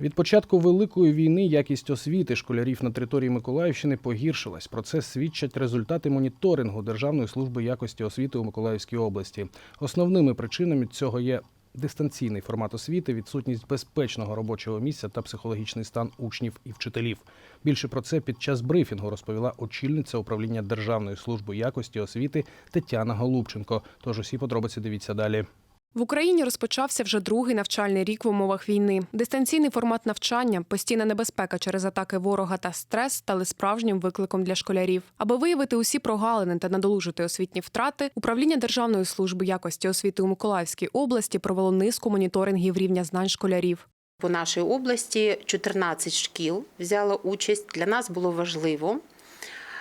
Від початку великої війни якість освіти школярів на території Миколаївщини погіршилась. Про це свідчать результати моніторингу Державної служби якості освіти у Миколаївській області. Основними причинами цього є дистанційний формат освіти, відсутність безпечного робочого місця та психологічний стан учнів і вчителів. Більше про це під час брифінгу розповіла очільниця управління Державної служби якості освіти Тетяна Голубченко. Тож усі подробиці дивіться далі. В Україні розпочався вже другий навчальний рік в умовах війни. Дистанційний формат навчання, постійна небезпека через атаки ворога та стрес стали справжнім викликом для школярів. Аби виявити усі прогалини та надолужити освітні втрати, управління Державної служби якості освіти у Миколаївській області провело низку моніторингів рівня знань школярів. По нашій області 14 шкіл взяло участь. Для нас було важливо,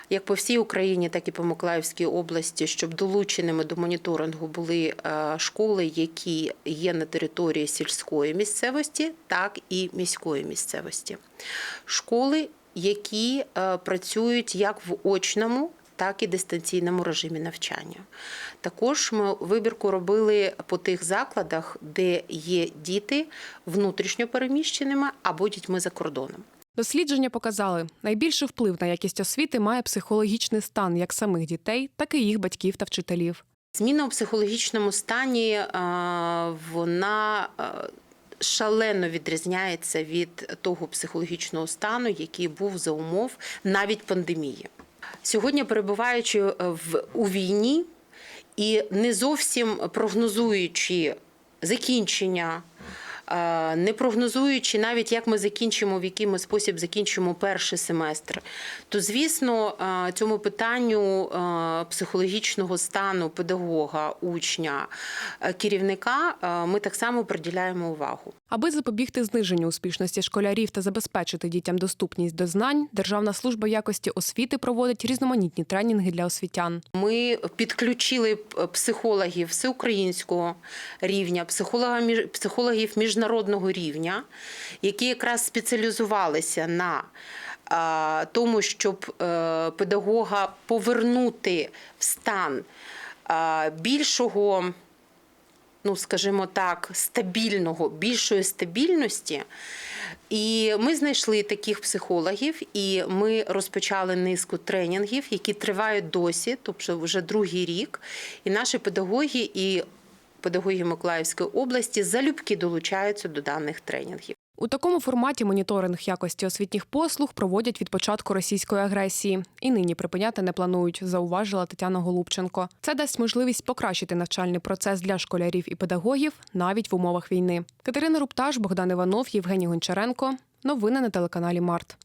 як по всій Україні, так і по Миколаївській області, щоб долученими до моніторингу були е, школи, які є на території сільської місцевості, так і міської місцевості. Школи, які е, працюють як в очному, так і дистанційному режимі навчання. Також ми вибірку робили по тих закладах, де є діти внутрішньо переміщеними або дітьми за кордоном. Дослідження показали, найбільший вплив на якість освіти має психологічний стан як самих дітей, так і їх батьків та вчителів. Зміна у психологічному стані е, вона е, шалено відрізняється від того психологічного стану, який був за умов навіть пандемії. Сьогодні, перебуваючи е, в у війні і не зовсім прогнозуючи закінчення. Е, Не прогнозуючи навіть, як ми закінчимо, в який ми спосіб закінчимо перший семестр, то звісно, е, цьому питанню е, психологічного стану педагога, учня, керівника ми так само приділяємо увагу. Аби запобігти зниженню успішності школярів та забезпечити дітям доступність до знань, Державна служба якості освіти проводить різноманітні тренінги для освітян. Ми підключили психологів всеукраїнського рівня, психологів міжнародного рівня, які якраз спеціалізувалися на тому, щоб е, педагога повернути в стан більшого ну скажімо так, стабільного, більшої стабільності. І ми знайшли таких психологів, і ми розпочали низку тренінгів, які тривають досі, тобто вже другий рік. І наші педагоги і педагоги Миколаївської області залюбки долучаються до даних тренінгів. У такому форматі моніторинг якості освітніх послуг проводять від початку російської агресії. І нині припиняти не планують, зауважила Тетяна Голубченко. Це дасть можливість покращити навчальний процес для школярів і педагогів навіть в умовах війни. Катерина Рупташ, Богдан Іванов, Євгеній Гончаренко. Новини на телеканалі Март.